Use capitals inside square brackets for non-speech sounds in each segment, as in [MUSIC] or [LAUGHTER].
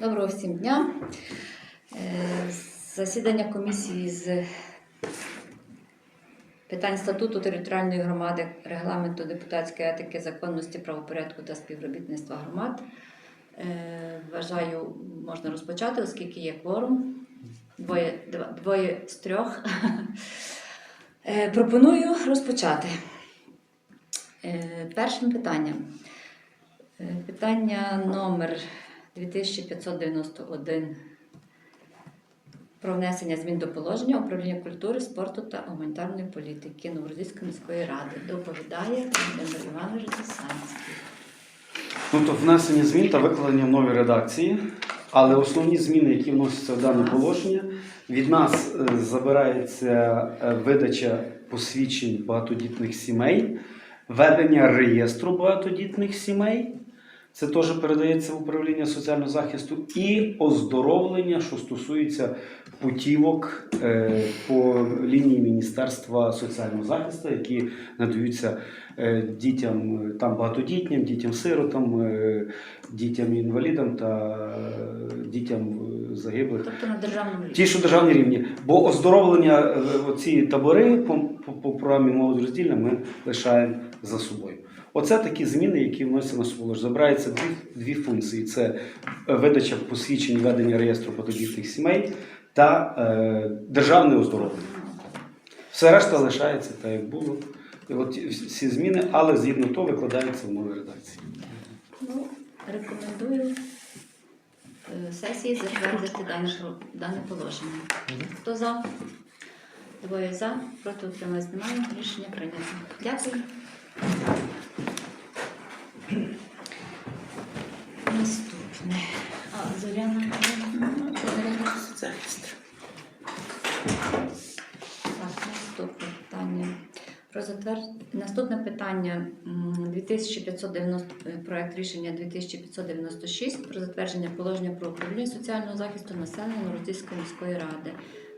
Доброго всім дня. Е, Засідання комісії з питань статуту територіальної громади, регламенту депутатської етики, законності, правопорядку та співробітництва громад. Е, Вважаю, можна розпочати, оскільки є кворум. Двоє, двоє з трьох. Е, Пропоную розпочати. Першим питанням. Питання номер 2591 про внесення змін до положення управління культури, спорту та гуманітарної політики Новорозійської міської ради. Доповідає Володимир Іванович Засанський. Ну, то внесення змін та викладення в новій редакції. Але основні зміни, які вносяться в дане положення, від нас е, забирається е, видача посвідчень багатодітних сімей, ведення реєстру багатодітних сімей. Це теж передається в управління соціального захисту і оздоровлення, що стосується путівок е, по лінії Міністерства соціального захисту, які надаються е, дітям там багатодітнім, дітям сиротам, е, дітям інвалідам та дітям загиблих. Тобто на державному рівні. Ті, що державні рівні. Бо оздоровлення оці табори по, по, по програмі молодь роздільна ми лишаємо за собою. Оце такі зміни, які вносяться на сполож. Забираються дві, дві функції: це е, видача посвідчень ведення реєстру багатодітних сімей та е, державне оздоровлення. Все решта лишається так, як було. І от всі зміни, але згідно того викладаються в новій редакції. Ну, рекомендую е, сесії затвердити дане, дане положення. Хто за? Двоє за, проти утримались немає. Рішення прийнято. Дякую. Наступне. А, Зоряна. Так, наступне питання. Про затвер... Наступне питання 2590, е, проект рішення 2596 про затвердження положення про управління соціального захисту населення Новорозійської міської ради.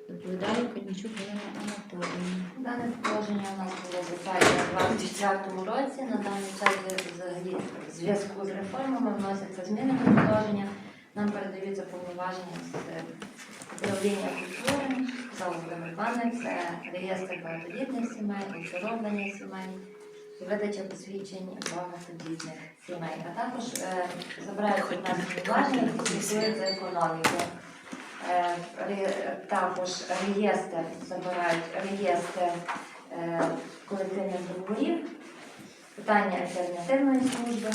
Доповідає Кальничук Галина Анатоліївна. Дане положення у нас було затверджено у 2024 році. На даний час взагалі в зв'язку з реформами вносяться зміни до положення. Нам передаються повноваження з е, управління культури, за Володимир це реєстр багатодітних сімей, оздоровлення сімей, і видача посвідчень багатодітних сімей. А також е, забирають у нас повноваження, які стосуються економіки. Е, також реєстр забирають реєстр е, колективних договорів, питання альтернативної служби.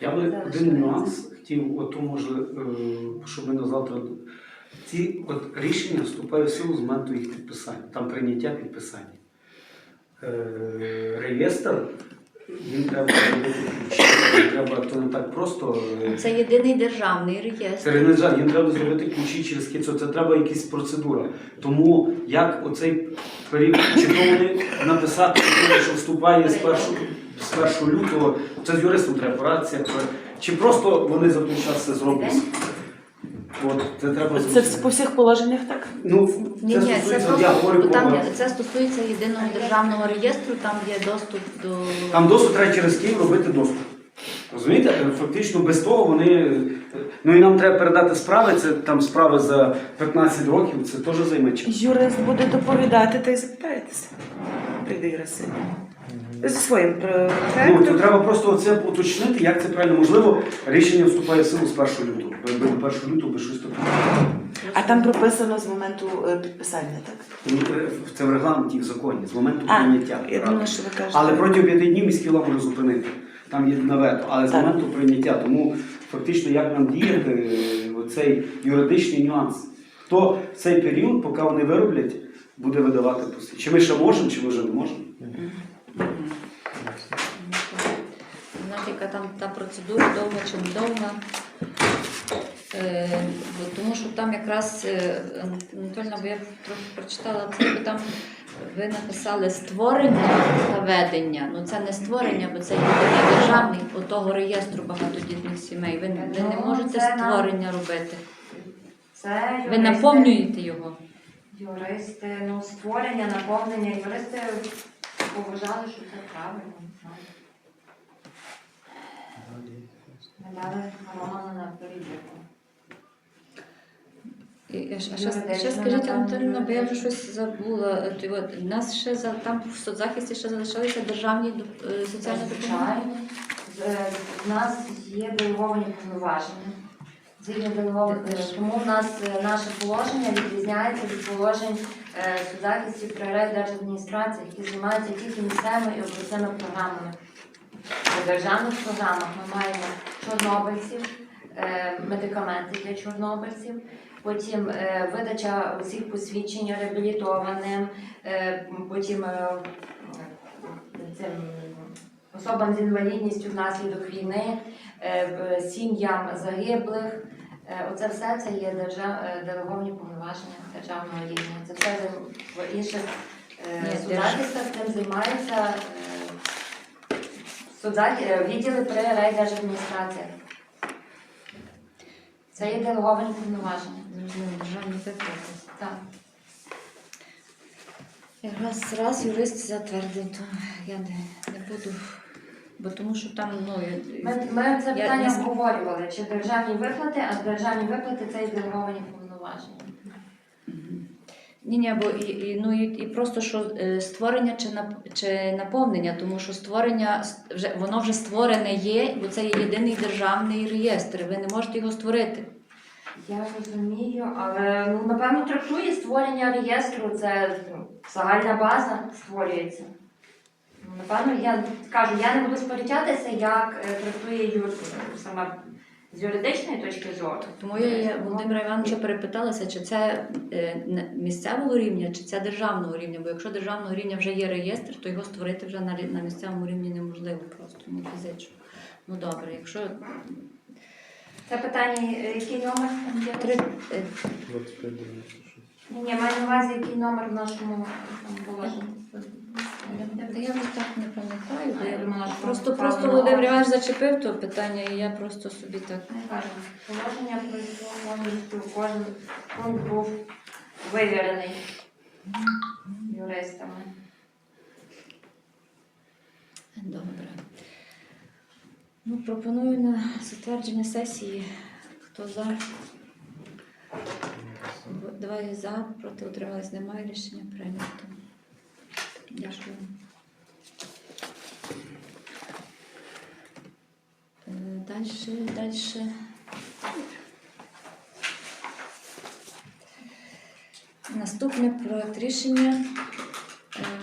Я би Зараз один нюанс хотів, ото може, е, щоб ми на завтра. Ці от рішення вступають в силу з моменту їх підписання, там прийняття підписання. Реєстр, він треба зробити ключі, треба, то не так просто. е, Це єдиний державний реєстр. Терениза, їм треба зробити ключі через кіцо, це треба якась процедура. Тому як оцей період, чи то вони написати, що вступає з 1, з 1 лютого, це з юристом треба порадитися, чи просто вони за той час це зроблять. От, це треба Це по всіх положеннях так? Ну, Ні, це ні, це стосується, я говорю просто там про... це стосується єдиного державного реєстру, там є доступ до Там доступ треба через Київ робити доступ. Розумієте? Е, Фактично без того вони. е, Ну і нам треба передати справи, це там справи за 15 років, це теж займе час. Юрист буде доповідати та й запитаєтеся. Прийде сьогодні. Зі своїм про- Ну, то треба просто це уточнити, як це правильно. Можливо, рішення вступає в силу з 1 лютого. Якби до 1 лютого без щось таке. А там прописано з моменту е, підписання, так? Ну, е, Це в регламенті і в законі, з моменту А, прийняття. я думала, що ви кажете. Але протягом п'яти днів міський голова може зупинити. Там є на вето, але з Так. моменту прийняття. Тому фактично, як нам діяти, е, оцей юридичний нюанс. Хто в цей період, поки вони вироблять, буде видавати посвідчення. Чи ми ще можемо, чи ми вже не можемо? Яка там та процедура довга чи не довга. Е, тому що там якраз е, Анатольна, бо я трохи прочитала це, бо там ви написали створення та ведення. Ну це не створення, бо це єдиний державний отого реєстру багатодітних сімей. Ви, не- ви не Ну, можете це нам- створення робити. Це Ви юристи- наповнюєте його. Юристи, ну створення, наповнення. Юристи поважали, що це правильно. не знаю. Надали Роману на. Ще- ще, ще скажіть, напевно, бо я вже щось забула. У нас ще за там в соцзахисті ще залишалися державні е, соціальні допомоги. Звичайно. Е, нас є делеговані повноваження. Згідно делегованих тому в нас е, наше положення відрізняється від положень судзахистів при райдержадміністрації, які займаються тільки місцевими і обласними програмами. У державних програмах ми маємо чорнобильців, е, медикаменти для чорнобильців, потім е, видача усіх посвідчень реабілітованим, е, потім цим особам з інвалідністю внаслідок війни, сім'ям загиблих. Оце все це є держав... делеговані повноваження державного рівня. Це все за- в інших е, Ні, судзахистах цим займаються е, е, відділи при райдержадміністраціях. Це є делеговані повноваження. Державні виплати. Так. Раз, раз юрист затвердив, то я не, не буду. Бо тому що там, ну, я- Ми, ми це питання зна- обговорювали, чи державні виплати, а державні виплати це і делеговані повноваження. Ні, ні, бо і, і, ну, і, і просто що е, створення чи, нап, чи наповнення, тому що створення вже воно вже створене є, бо це є єдиний державний реєстр. Ви не можете його створити. Я розумію, але ну напевно трактує створення реєстру, це ну, загальна база створюється. Ну, Напевно, я кажу, я не буду сперечатися, як е, трактує юр... саме з юридичної точки зору. Тому я Володимира Івановича перепиталася, чи це е, місцевого рівня, чи це державного рівня. Бо якщо державного рівня вже є реєстр, то його створити вже на, на місцевому рівні неможливо просто, ну фізично. Ну добре, якщо Це питання, е, який номер? там є? три, е, 25 Ні, ні, маю на увазі, який номер в нашому там, положенні. Та я вже так не пам'ятаю, бо я думала, просто просто. Володимир Іванович зачепив то питання, і я просто собі так. Положення пройшло повністю, кожен пункт був вивірений юристами. Добре. Ну, пропоную на затвердження сесії. Хто за? Два за, проти утримались немає, рішення прийнято. Дякую. Е, Дальше, дальше. Наступне проект рішення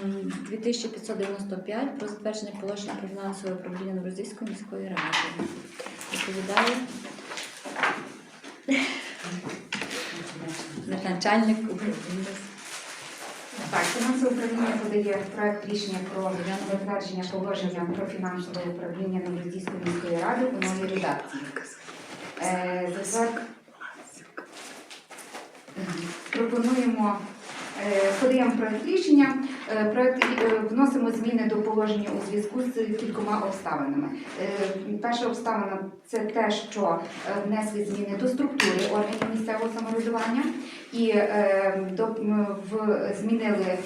ем, 2595 про затвердження положення про фінансове управління Новорозійської міської ради. Відповідає [LAUGHS] начальник управління. Так, фінансове управління подає проект рішення про затвердження положення про фінансове управління Новороздільської міської ради у новій редакції. Е, Пропонуємо, е, подаємо проект рішення. Е, Проект е, вносимо зміни до положення у зв'язку з кількома обставинами. Е, Перша обставина це те, що внесли зміни до структури органів місцевого самоврядування і змінили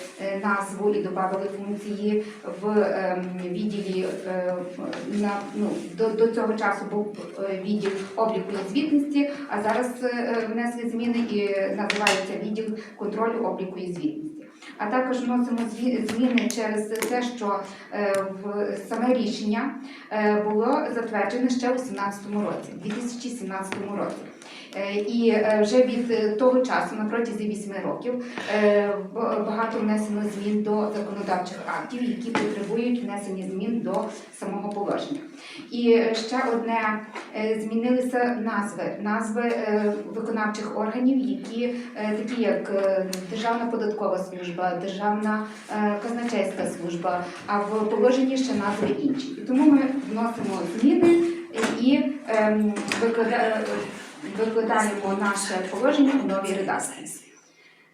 назву і додали функції в е, відділі на, ну, до, до цього часу був відділ обліку і звітності, а зараз внесли зміни і називається відділ контролю обліку і звітності. А також вносимо зміни через те, що е, в саме рішення е, було затверджене ще у 2017 році, 2017 році. Е, І е, вже від е, того часу, на протязі 8 років, багато внесено змін до законодавчих актів, які потребують внесення змін до самого положення. І ще одне змінилися назви, назви виконавчих органів, які такі як Державна податкова служба, Державна казначейська служба, а в положенні ще назви інші. І тому ми вносимо зміни і ем, виклада- викладаємо наше положення у новій редакції.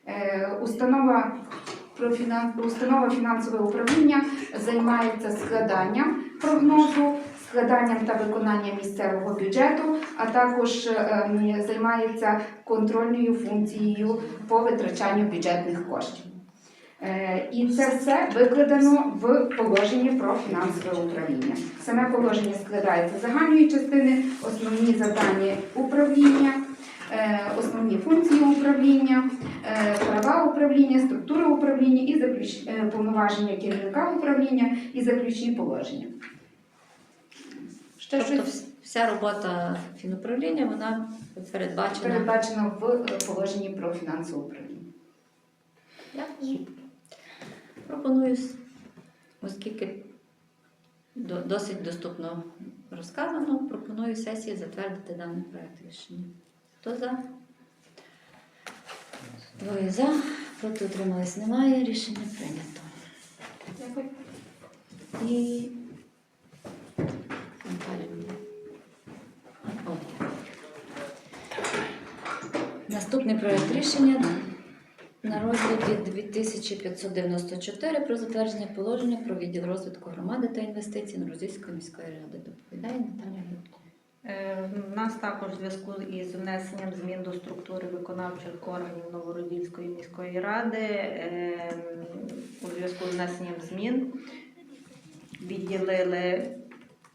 Е, Установа установа фінансове управління займається складанням прогнозу, складанням та виконанням місцевого бюджету, а також ем, займається контрольною функцією по витрачанню бюджетних коштів. Е, І це все викладено в положенні про фінансове управління. Саме положення складається з загальної частини, основні завдання управління, е, основні функції управління, е, права управління, структура управління і заключ... повноваження керівника управління і заключні положення. Ще Тобто щось вся робота фінуправління вона передбачена. передбачено в положенні про фінансове управління. Дякую. Пропоную, оскільки досить доступно розказано, пропоную сесії затвердити даний проект рішення. Хто за? Двоє за, проти утримались немає, рішення прийнято. Дякую. І Наступний проект рішення на розгляді 2594 про затвердження положення про відділ розвитку громади та інвестицій Норозійської міської ради. Доповідає Наталя. Е, У нас також в зв'язку із внесенням змін до структури виконавчих органів Новородільської міської ради е, у зв'язку з внесенням змін відділили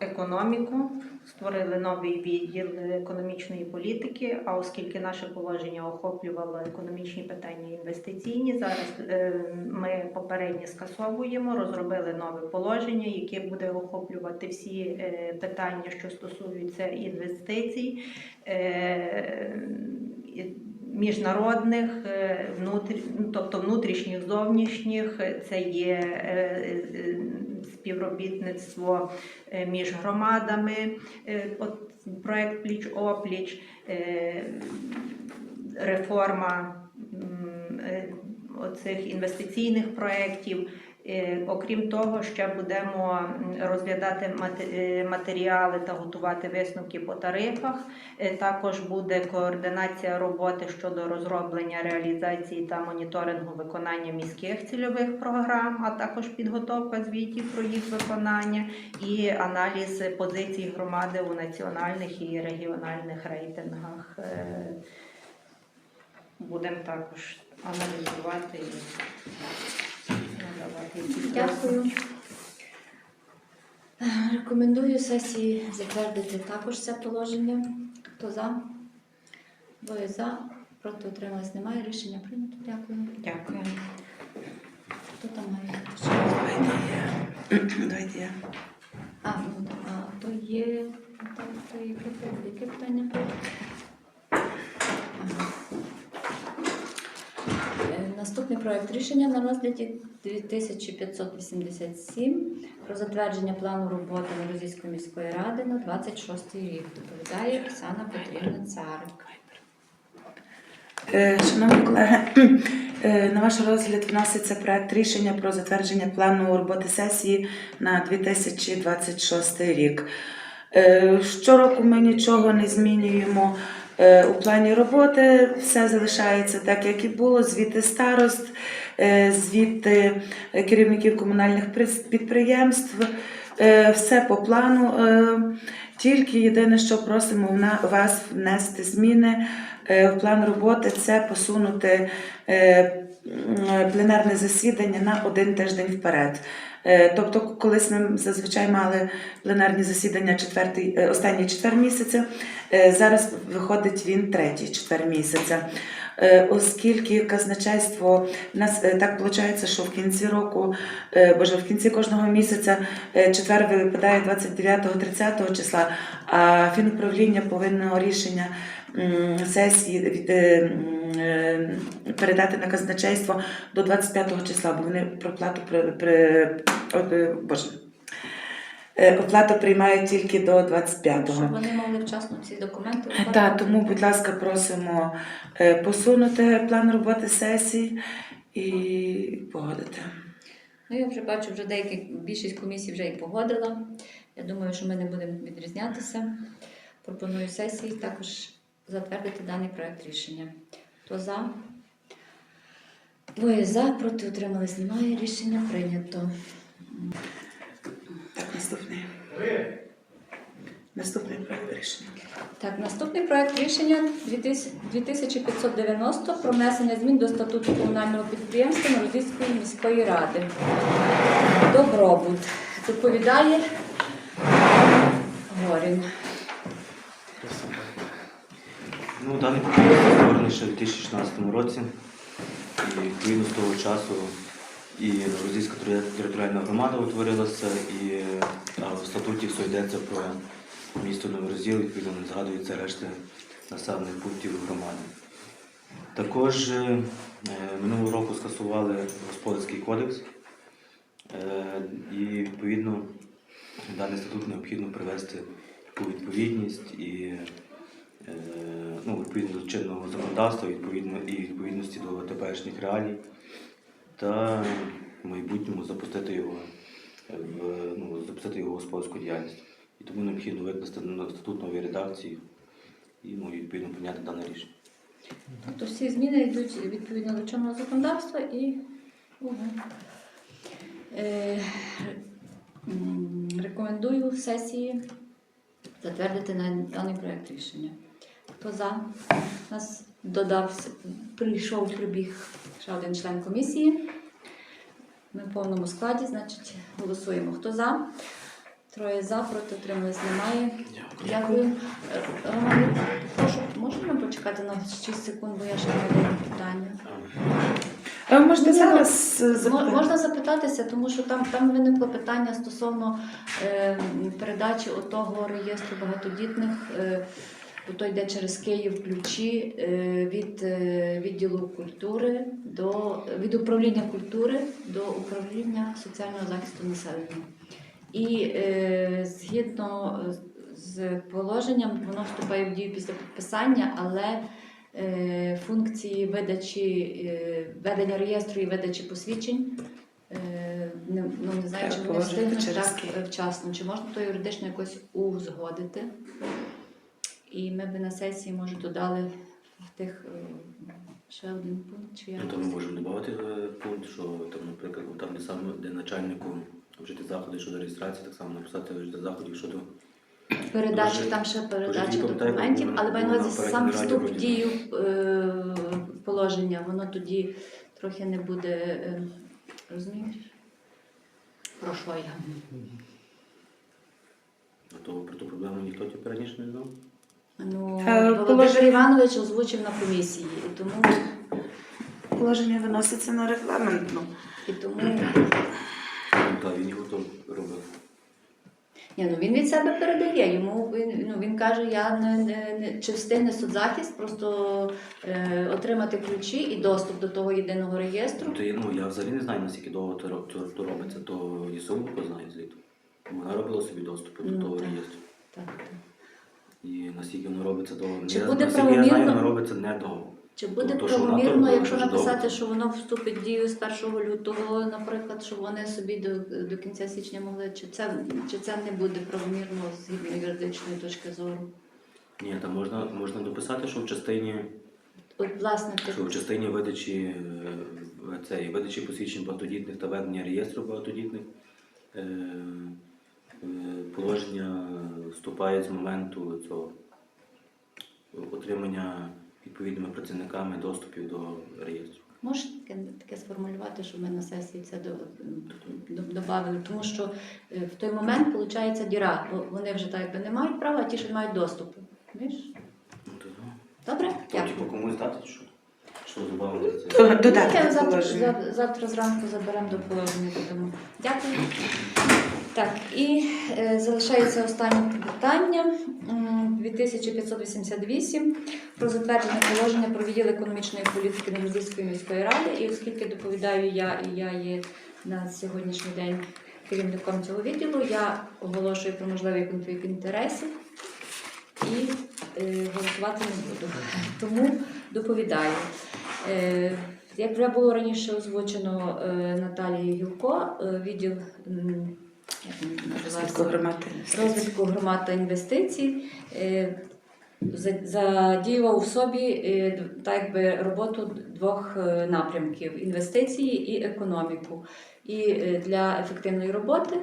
економіку, створили новий відділ економічної політики. А оскільки наше положення охоплювало економічні питання інвестиційні, зараз е, ми попередньо скасовуємо, розробили нове положення, яке буде охоплювати всі е, питання, що стосуються інвестицій. е, Міжнародних, внутрі, ну, тобто внутрішніх, зовнішніх, це є співробітництво е, між громадами, е, проект пліч опліч, е, реформа оцих інвестиційних проєктів. Е, Окрім того, ще будемо розглядати е, матеріали та готувати висновки по тарифах. Е, Також буде координація роботи щодо розроблення реалізації та моніторингу виконання міських цільових програм, а також підготовка звітів про їх виконання і аналіз позицій громади у національних і регіональних рейтингах. Будемо також аналізувати Дякую. Рекомендую сесії затвердити також це положення. Хто за? Двоє за, проти утримались немає. Рішення прийнято. Дякую. Дякую. Хто там має? ще? Давайте я. Давайте я. А, ну а то є. Так, то яке, яке питання? Ага. Е, Наступний проект рішення на розгляді 2587 про затвердження плану роботи Новорозійської міської ради на 26 рік. Доповідає Оксана Петрівна Царик. Е, Шановні колеги, е, на ваш розгляд вноситься проект рішення про затвердження плану роботи сесії на 2026 рік. Е, Щороку ми нічого не змінюємо у плані роботи, все залишається так, як і було. Звіти старост, е, звіти керівників комунальних підприємств, е, все по плану. Е, Тільки єдине, що просимо вас внести зміни е, в план роботи, це посунути е, пленарне засідання на один тиждень вперед. Е, Тобто, колись ми зазвичай мали пленарні засідання четвертий, е, останній четвер місяця, е, зараз виходить він третій четвер місяця. Оскільки казначейство у нас так виходить, що в кінці року, боже, в кінці кожного місяця четвер випадає 29-30 числа, а фінуправління повинно рішення сесії від, е, е, передати на казначейство до 25 числа, бо вони проплату при, при от, е, боже. Оплату приймають тільки до 25-го. Щоб вони могли вчасно ці документи Так, тому, будь ласка, просимо посунути план роботи сесії і погодити. Ну, я вже бачу, вже деякі більшість комісій вже і погодила. Я думаю, що ми не будемо відрізнятися. Пропоную сесії також затвердити даний проект рішення. Хто за? Двоє за, проти утримались немає. Рішення прийнято. Так, наступний. Наступний проект рішення. Так, наступний проект рішення 2590 про внесення змін до статуту комунального підприємства Народівської міської ради. Добробут. Доповідає Горін. Ну, даний підприємство створений ще в 2016 році. І відповідно з того часу і Російська територіальна громада утворилася, і в статуті все йдеться про місто Новорозділ, відповідно не згадується решти населених пунктів громади. Також е, е, минулого року скасували господарський кодекс, е, і відповідно даний статут необхідно привести у відповідність і ну, відповідно до чинного законодавства відповідно, і відповідності до теперішніх реалій, та в майбутньому запустити його в ну, запустити його господарську діяльність. І тому необхідно викласти статут нової редакції і ну, відповідно прийняти дане рішення. Тобто всі зміни йдуть відповідно до чинного законодавства і. Е, рекомендую сесії затвердити на даний проєкт рішення. Хто за? Нас додався, прийшов, прибіг ще один член комісії. Ми в повному складі, значить, голосуємо. Хто за? Троє за, проти утримались немає. Дякую. Е, Роман, прошу, можемо почекати на 6 секунд, бо я ще маю питання. А ви можете Ні, зараз е, запитати? Можна запитатися, тому що там, там виникло питання стосовно е, передачі отого реєстру багатодітних, е, бо то йде через Київ ключі е, від е, відділу культури до від управління культури до управління соціального захисту населення. І е, згідно з положенням, воно вступає в дію після підписання, але е, функції видачі, е, ведення реєстру і видачі посвідчень. Не, ну, не знаю, Треба чи вони встигнуть так вчасно, чи можна то юридично якось узгодити. І ми би на сесії, може, додали в тих е, ще один пункт, чи Ну, то ми можемо додати е, пункт, що там, наприклад, там, де саме де начальнику вжити заходи щодо реєстрації, так само написати вжити заходів щодо Передачі, там ще передача документів, але маю на увазі сам вступ в дію е, положення, воно тоді трохи не буде, е, розумієш? Про що я? Ну, то про ту проблему ніхто тепер раніше не знав. Ну, Е, Володимир Іванович озвучив на комісії, і тому, Положення виноситься на регламент. Ну. і тому так, він його то робив. Ні, ну він від себе передає. Йому він, ну, він каже, я не, не, не чи встигне соцзахист просто е, отримати ключі і доступ до того єдиного реєстру. Ну, то, я- ну, я взагалі не знаю, наскільки довго то, ро- то, то робиться, то Єсовенко знає звідти. Вона робила собі доступ до Ну, того так. реєстру. Так, так. І наскільки воно робиться довго. Чи я, буде наскільки я знаю, правомірно? воно робиться недовго. Чи буде То- то, що вона правомірно, якщо дуже написати, довго. що воно вступить в дію з 1 лютого, наприклад, щоб вони собі до, до кінця січня могли, чи це, чи це не буде правомірно згідно юридичної точки зору? Ні, там можна, можна дописати, що в частині, От, власне, ти- що в частині видачі, е, цієї, видачі посвідчень багатодітних та ведення реєстру багатодітних е, положення вступають з моменту цього отримання відповідними працівниками доступів до реєстру. Можеш таке, таке сформулювати, щоб ми на сесії це до, до, додали, тому що е, в той момент виходить діра, бо вони вже так якби не мають права, а ті, що мають доступ. Розумієш? Ну, то, ну, Добре? Дякую. типу, комусь дати, що? Що додати Ну, Додати завтра, завтра зранку заберемо до положення. Дякую. Так, і е, залишається останнє питання м, 2588 про затвердження положення про відділ економічної політики Новозільської міської ради. І оскільки доповідаю я, і я є на сьогоднішній день керівником цього відділу, я оголошую про можливий конфлікт інтересів і е, голосувати не буду. [LAUGHS] Тому доповідаю. Е, Як вже було раніше озвучено е, Наталією Гілко, е, відділ Розвитку громади. розвитку громад та інвестицій е, за- задіював в собі е, так якби роботу двох е, напрямків інвестиції і економіку. І для ефективної роботи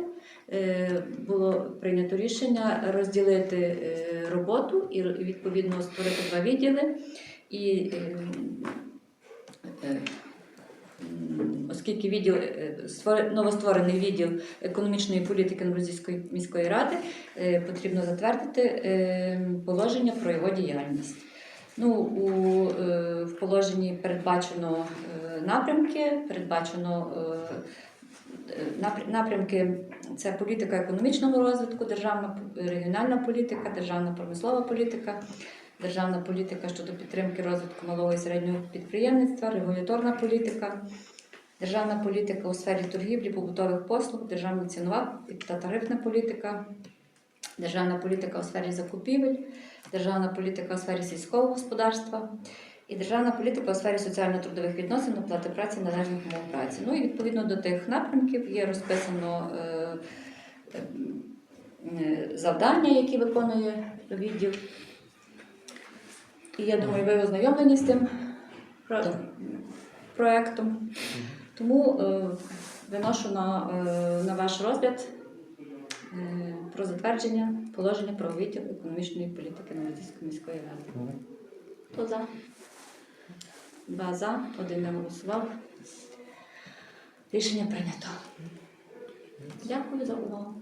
було прийнято рішення розділити роботу і відповідно створити два відділи. І оскільки відділ е, новостворений відділ економічної політики Новороссійської міської ради, е, потрібно затвердити е, положення про його діяльність. Ну, у, в положенні передбачено напрямки, передбачено напр- напрямки це політика економічного розвитку, державна регіональна політика, державна промислова політика, державна політика щодо підтримки розвитку малого і середнього підприємництва, регуляторна політика, державна політика у сфері торгівлі, побутових послуг, державна цінова та тарифна політика, державна політика у сфері закупівель, державна політика у сфері сільського господарства і державна політика у сфері соціально-трудових відносин, оплати праці, належних умов праці. Ну і відповідно до тих напрямків є розписано е, е, завдання, які виконує відділ. І я думаю, ви ознайомлені з тим про- проектом. Тому е, виношу на, е, на ваш розгляд е, про затвердження положення про відділ економічної політики Новодільської міської ради. Хто за? Два за, один не голосував. Рішення прийнято. Дякую за увагу.